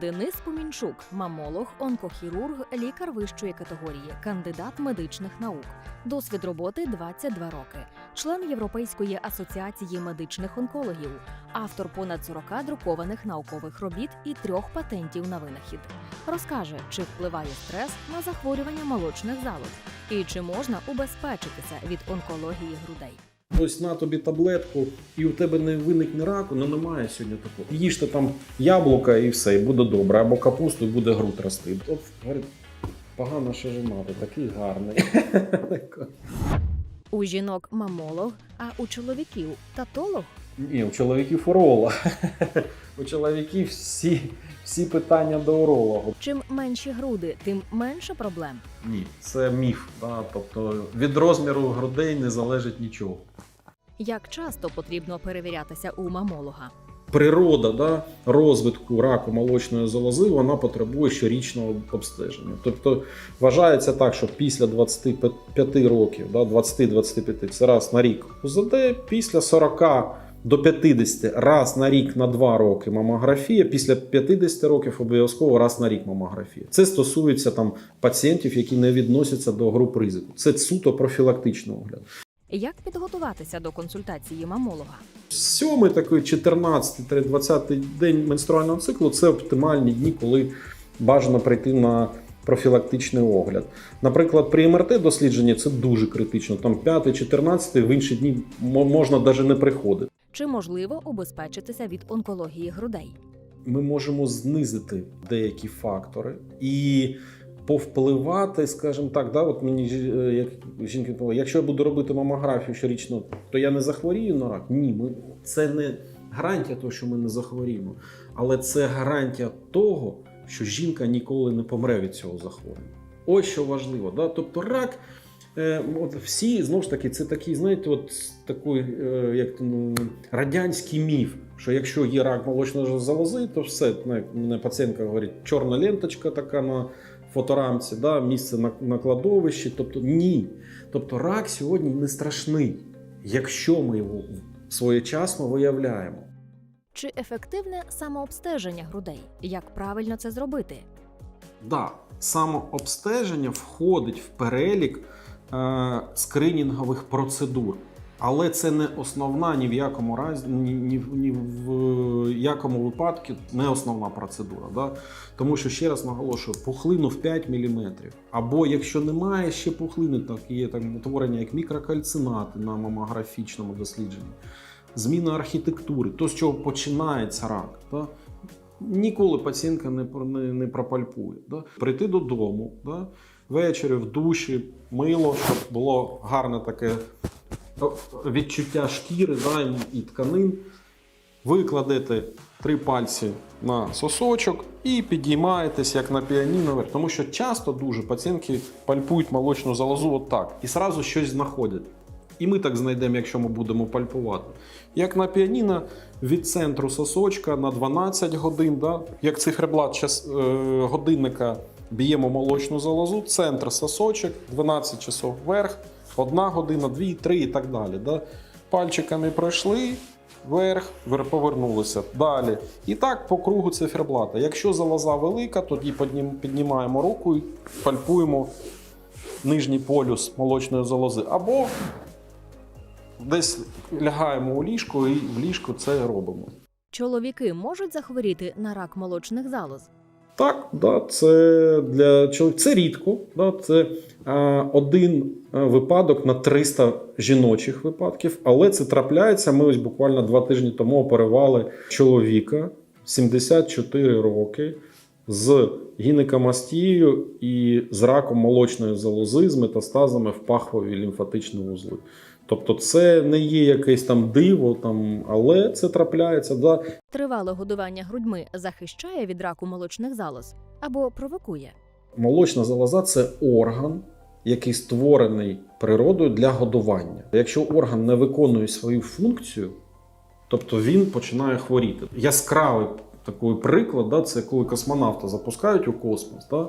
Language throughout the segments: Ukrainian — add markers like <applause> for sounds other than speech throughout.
Денис Помінчук, мамолог, онкохірург, лікар вищої категорії, кандидат медичних наук. Досвід роботи 22 роки, член Європейської асоціації медичних онкологів, автор понад 40 друкованих наукових робіт і трьох патентів на винахід. Розкаже, чи впливає стрес на захворювання молочних залоз і чи можна убезпечитися від онкології грудей. Ось на тобі таблетку, і у тебе не виникне раку, ну немає сьогодні такого. Їжте там яблука і все, і буде добре, або капусту, і буде груд рости. От, говорить, погано що женати, такий гарний. У жінок мамолог, а у чоловіків татолог. Ні, у чоловіків уролог. <laughs> У чоловіків всі, всі питання до уролога. Чим менші груди, тим менше проблем. Ні, це міф. Да? Тобто від розміру грудей не залежить нічого. Як часто потрібно перевірятися у мамолога? природа да, розвитку раку молочної залози вона потребує щорічного обстеження. Тобто вважається так, що після 25 років, да, 20-25 це раз на рік УЗД, після 40 до 50 раз на рік на 2 роки мамографія, після 50 років обов'язково раз на рік мамографія. Це стосується там пацієнтів, які не відносяться до груп ризику. Це суто профілактичний огляд. Як підготуватися до консультації мамолога? Сьомий такий 14-20 день менструального циклу це оптимальні дні, коли бажано прийти на профілактичний огляд. Наприклад, при МРТ дослідженні це дуже критично. Там 5-14, в інші дні мо- можна навіть не приходити. Чи можливо убезпечитися від онкології грудей? Ми можемо знизити деякі фактори і повпливати, скажімо так, да, от мені е, як жінки казали, якщо я буду робити мамографію щорічно, то я не захворію на рак. Ні, ми це не гарантія того, що ми не захворіємо, але це гарантія того, що жінка ніколи не помре від цього захворювання. Ось що важливо. Да? Тобто рак. Е, от всі знову ж таки, це такий, знаєте, от такий, е, як ну, радянський міф, що якщо є рак молочної залози, то все. Ну, Мене пацієнтка говорить, чорна ленточка така на фоторамці, да, місце на, на кладовищі. Тобто ні. Тобто рак сьогодні не страшний, якщо ми його своєчасно виявляємо. Чи ефективне самообстеження грудей? Як правильно це зробити? Да, самообстеження входить в перелік скринінгових процедур. Але це не основна ні в якому разі, ні, ні, ні в якому випадку не основна процедура. Да? Тому що ще раз наголошую, пухлину в 5 мм. Або якщо немає ще пухлини, так є там утворення як мікрокальцинати на мамографічному дослідженні, зміна архітектури, то з чого починається рак. Да? Ніколи пацієнтка не, не, не пропальпує. Да? Прийти додому, да? Ввечері в душі, мило, щоб було гарне таке відчуття шкіри да, і, тканин. Ви кладете три пальці на сосочок і підіймаєтесь як на піаніно. Тому що часто дуже пацієнтки пальпують молочну залозу отак і сразу щось знаходять. І ми так знайдемо, якщо ми будемо пальпувати. Як на піаніно від центру сосочка на 12 годин, да? як циферблат час, е, годинника б'ємо молочну залозу, центр сосочок, 12 часов вверх, 1 година, 2, 3 і так далі. Да? Пальчиками пройшли, вверх, повернулися. Далі. І так по кругу циферблата. Якщо залоза велика, тоді піднімаємо руку і пальпуємо нижній полюс молочної залози. Або десь лягаємо у ліжко і в ліжку це робимо. Чоловіки можуть захворіти на рак молочних залоз? Так, да, це для чоловіка це рідко. Да, це один випадок на 300 жіночих випадків, але це трапляється. Ми ось буквально два тижні тому оперували чоловіка 74 роки з гінекомастією і з раком молочної залози з метастазами в пахвові лімфатичні вузли. Тобто, це не є якесь там диво, там, але це трапляється. Да. Тривале годування грудьми захищає від раку молочних залоз або провокує? Молочна залоза це орган, який створений природою для годування. Якщо орган не виконує свою функцію, тобто він починає хворіти. Яскравий такий приклад да, це коли космонавта запускають у космос. Да,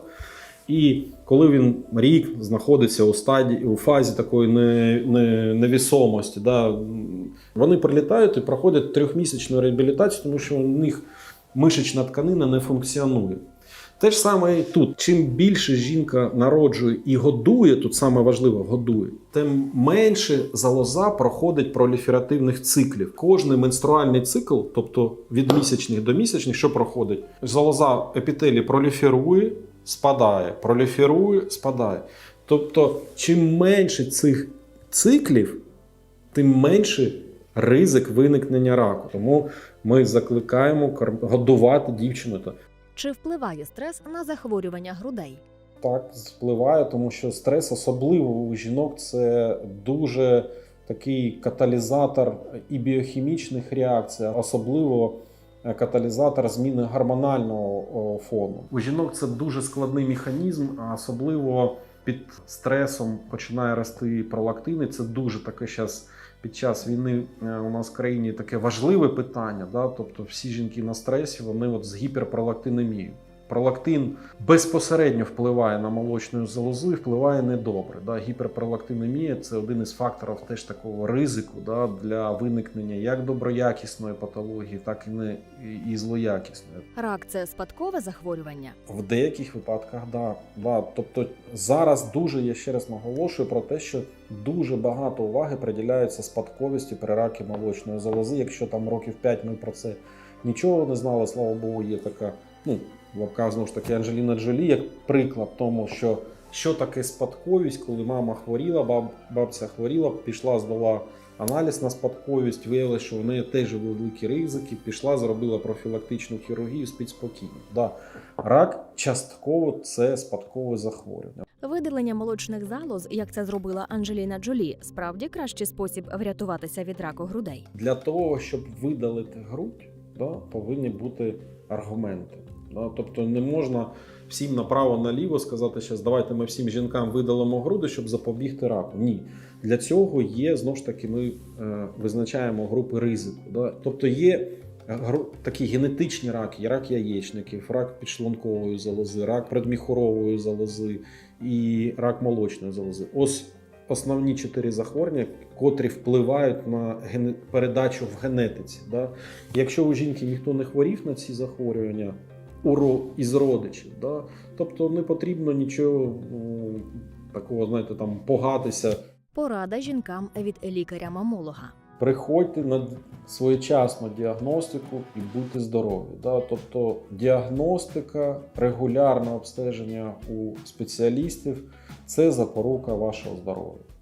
і коли він рік знаходиться у стадії у фазі такої не, не, невісомості, да, вони прилітають і проходять трьохмісячну реабілітацію, тому що у них мишечна тканина не функціонує. Те ж саме і тут. Чим більше жінка народжує і годує, тут саме важливо годує, тим менше залоза проходить проліферативних циклів. Кожний менструальний цикл, тобто від місячних до місячних, що проходить? Залоза епітелі проліферує, спадає, проліферує, спадає. Тобто, чим менше цих циклів, тим менше ризик виникнення раку. Тому ми закликаємо годувати дівчину. Чи впливає стрес на захворювання грудей? Так, впливає, тому що стрес, особливо у жінок, це дуже такий каталізатор і біохімічних реакцій, особливо каталізатор зміни гормонального фону. У жінок це дуже складний механізм, а особливо під стресом починає рости пролактини. Це дуже таке зараз під час війни е, у нас в країні таке важливе питання. Да? Тобто всі жінки на стресі вони от з гіперпролактинемією. Пролактин безпосередньо впливає на молочну залозу і впливає недобре. Да? Гіперпролактинемія це один із факторів теж такого ризику да? для виникнення як доброякісної патології, так і не і- злоякісної. Рак це спадкове захворювання. В деяких випадках, да, да. Тобто зараз дуже я ще раз наголошую про те, що дуже багато уваги приділяється спадковості при ракі молочної залози. Якщо там років 5 ми про це нічого не знали, слава Богу, є така, ну, в лапках знову ж таки Анджеліна Джолі, як приклад тому, що що таке спадковість, коли мама хворіла, баб, бабця хворіла, пішла, здала аналіз на спадковість, виявилося, що в неї теж великі ризики, пішла, зробила профілактичну хірургію, спить спокійно. Да. Рак частково це спадкове захворювання. Видалення молочних залоз, як це зробила Анджеліна Джолі, справді кращий спосіб врятуватися від раку грудей. Для того, щоб видалити грудь, да, повинні бути аргументи. Да? Тобто не можна всім направо-наліво сказати, що давайте ми всім жінкам видалимо груди, щоб запобігти раку. Ні. Для цього є знову ж таки, ми е, визначаємо групи ризику. Да? Тобто є такі генетичні раки, рак яєчників, рак підшлункової залози, рак предміхорової залози і рак молочної залози. Ось основні чотири захворювання, котрі впливають на гене- передачу в генетиці. Да? Якщо у жінки ніхто не хворів на ці захворювання із родичів, да? тобто не потрібно нічого ну, такого, знаєте, там погатися. Порада жінкам від лікаря-мамолога. Приходьте на своєчасну діагностику і будьте здорові. Да? Тобто діагностика, регулярне обстеження у спеціалістів це запорука вашого здоров'я.